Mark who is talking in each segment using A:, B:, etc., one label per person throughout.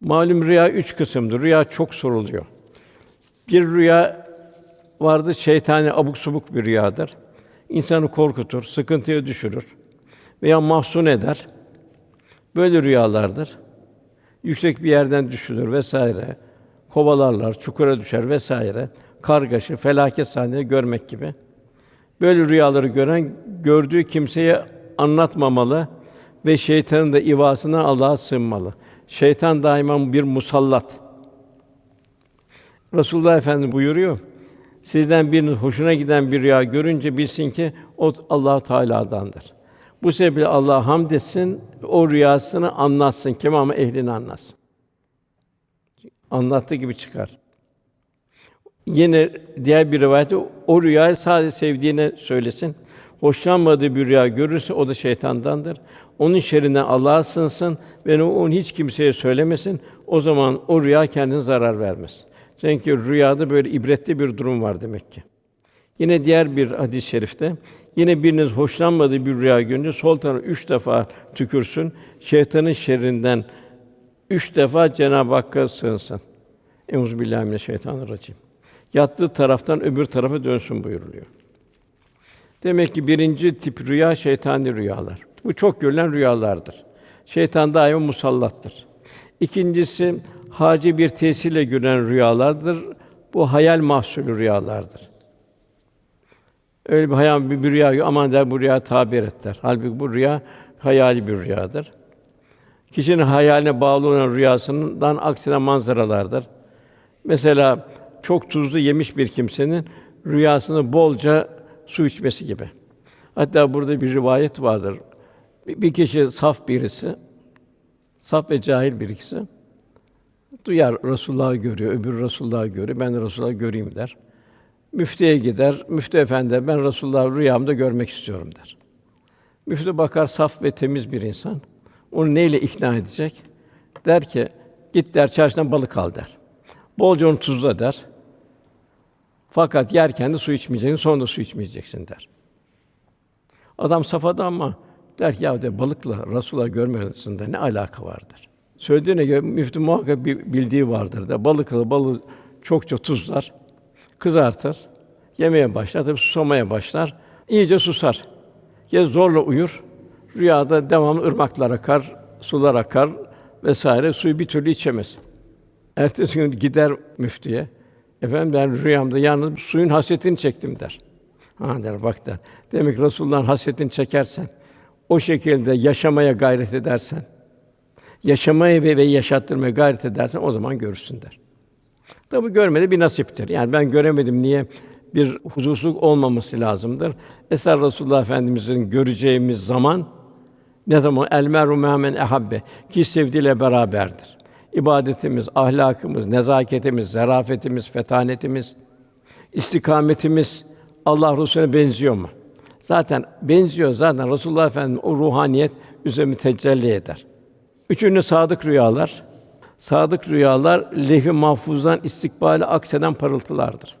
A: Malum rüya üç kısımdır. Rüya çok soruluyor. Bir rüya vardır, şeytani abuk subuk bir rüyadır. İnsanı korkutur, sıkıntıya düşürür veya mahzun eder. Böyle rüyalardır. Yüksek bir yerden düşülür vesaire. Kovalarlar, çukura düşer vesaire. Kargaşı, felaket sahneleri görmek gibi. Böyle rüyaları gören gördüğü kimseye anlatmamalı ve şeytanın da ivasına Allah'a sığınmalı. Şeytan daima bir musallat. Resulullah Efendimiz buyuruyor. Sizden birinin hoşuna giden bir rüya görünce bilsin ki o Allah Teala'dandır. Bu sebeple Allah'a hamd etsin, o rüyasını anlatsın, kim ama ehlini anlatsın. Anlattığı gibi çıkar. Yine diğer bir rivayette o rüyayı sadece sevdiğine söylesin. Hoşlanmadığı bir rüya görürse o da şeytandandır. Onun şerrinden Allah'a sığınsın ve onu hiç kimseye söylemesin. O zaman o rüya kendine zarar vermez. Çünkü rüyada böyle ibretli bir durum var demek ki. Yine diğer bir hadis-i şerifte yine biriniz hoşlanmadığı bir rüya görünce sol tarafa üç defa tükürsün. Şeytanın şerrinden üç defa Cenab-ı Hakk'a sığınsın. Euzu billahi mineşşeytanirracim. Yattığı taraftan öbür tarafa dönsün buyuruluyor. Demek ki birinci tip rüya şeytani rüyalar. Bu çok görülen rüyalardır. Şeytan daima musallattır. İkincisi haci bir tesirle görülen rüyalardır. Bu hayal mahsulü rüyalardır. Öyle bir hayal bir, bir rüya aman der bu rüya tabir et der. Halbuki bu rüya hayali bir rüyadır. Kişinin hayaline bağlı olan rüyasından aksine manzaralardır. Mesela çok tuzlu yemiş bir kimsenin rüyasında bolca su içmesi gibi. Hatta burada bir rivayet vardır. Bir bir kişi saf birisi, saf ve cahil birisi duyar Resulullah'ı görüyor, öbür Resulullah'ı görüyor. Ben de Resulullah'ı göreyim der. Müftüye gider. Müftü efendi ben Resulullah'ı rüyamda görmek istiyorum der. Müftü bakar saf ve temiz bir insan. Onu neyle ikna edecek? Der ki git der çarşıdan balık al der. Bolca onu tuzla der. Fakat yerken de su içmeyeceksin, sonra da su içmeyeceksin der. Adam safada ama der ki ya de balıkla Resulullah görme ne alaka vardır? Söylediğine göre müftü muhakkak bir bildiği vardır da balıkla balığı çokça tuzlar, kızartır, yemeye başlar, tabii susamaya başlar, iyice susar. Ya zorla uyur, rüyada devamlı ırmaklar akar, sular akar vesaire, suyu bir türlü içemez. Ertesi gün gider müftüye. Efendim ben rüyamda yalnız suyun hasretini çektim der. Ha der bak der. Demek Resulullah'ın hasretini çekersen, o şekilde yaşamaya gayret edersen, yaşamaya ve, ve yaşattırmaya gayret edersen o zaman görürsün der. Tabi görmedi bir nasiptir. Yani ben göremedim niye bir huzursuzluk olmaması lazımdır. Esas Resulullah Efendimizin göreceğimiz zaman ne zaman el meru men ehabbe ki sevdiğiyle beraberdir. İbadetimiz, ahlakımız, nezaketimiz, zarafetimiz, fetanetimiz, istikametimiz Allah Resulüne benziyor mu? Zaten benziyor zaten Resulullah Efendimiz o ruhaniyet üzerime tecelli eder. Üçüncü sadık rüyalar. Sadık rüyalar lehî mahfuzdan istikbale akseden parıltılardır.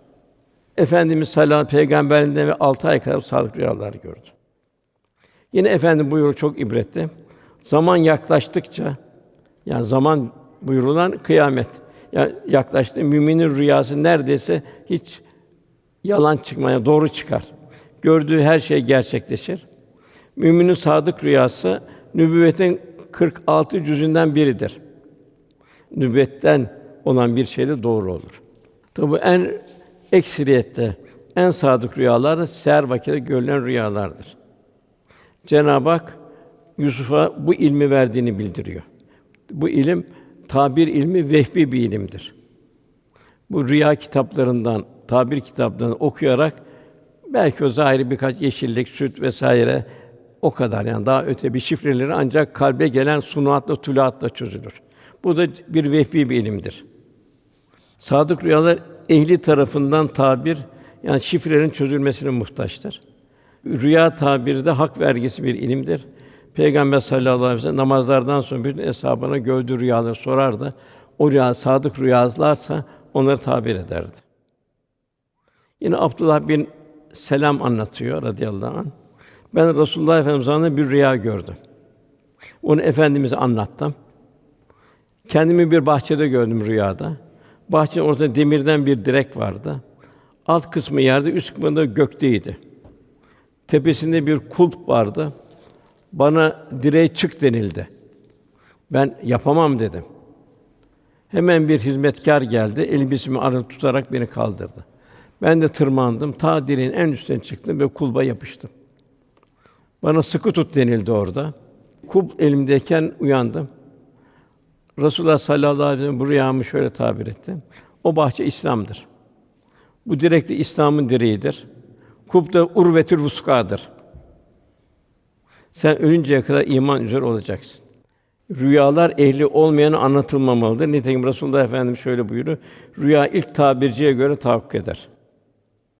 A: Efendimiz sallallahu aleyhi ve ve altı ay kadar sadık rüyalar gördü. Yine efendim buyruğu çok ibretli. Zaman yaklaştıkça yani zaman buyurulan kıyamet. Ya yaklaştı müminin rüyası neredeyse hiç yalan çıkmaya doğru çıkar. Gördüğü her şey gerçekleşir. Müminin sadık rüyası nübüvvetin 46 cüzünden biridir. Nübüvvetten olan bir şey de doğru olur. Tabi en ekseriyette en sadık rüyalar da seher vakiti görülen rüyalardır. Cenab-ı Hak Yusuf'a bu ilmi verdiğini bildiriyor. Bu ilim tabir ilmi vehbi bir ilimdir. Bu rüya kitaplarından, tabir kitaplarından okuyarak belki o zahiri birkaç yeşillik, süt vesaire o kadar yani daha öte bir şifreleri ancak kalbe gelen sunuatla, tuluatla çözülür. Bu da bir vehbi bir ilimdir. Sadık rüyalar ehli tarafından tabir yani şifrelerin çözülmesine muhtaçtır. Rüya tabiri de hak vergisi bir ilimdir. Peygamber sallallahu aleyhi ve sellem namazlardan sonra bütün hesabına gördüğü rüyaları sorardı. O rüya sadık rüyalarsa onları tabir ederdi. Yine Abdullah bin Selam anlatıyor radıyallahu anh. Ben Resulullah Efendimiz zamanında bir rüya gördüm. Onu efendimize anlattım. Kendimi bir bahçede gördüm rüyada. Bahçenin ortasında demirden bir direk vardı. Alt kısmı yerde, üst kısmı da gökteydi. Tepesinde bir kulp vardı. Bana direğe çık denildi. Ben yapamam dedim. Hemen bir hizmetkar geldi, elbisemi arı tutarak beni kaldırdı. Ben de tırmandım, ta direğin en üstüne çıktım ve kulba yapıştım. Bana sıkı tut denildi orada. Kulp elimdeyken uyandım. Resulullah sallallahu aleyhi ve sellem bu rüyamı şöyle tabir etti. O bahçe İslam'dır. Bu direk de İslam'ın direğidir. Kulp da urvetül vuskadır. Sen ölünceye kadar iman üzere olacaksın. Rüyalar ehli olmayana anlatılmamalıdır. Nitekim Resulullah Efendimiz şöyle buyuruyor. Rüya ilk tabirciye göre tahakkuk eder.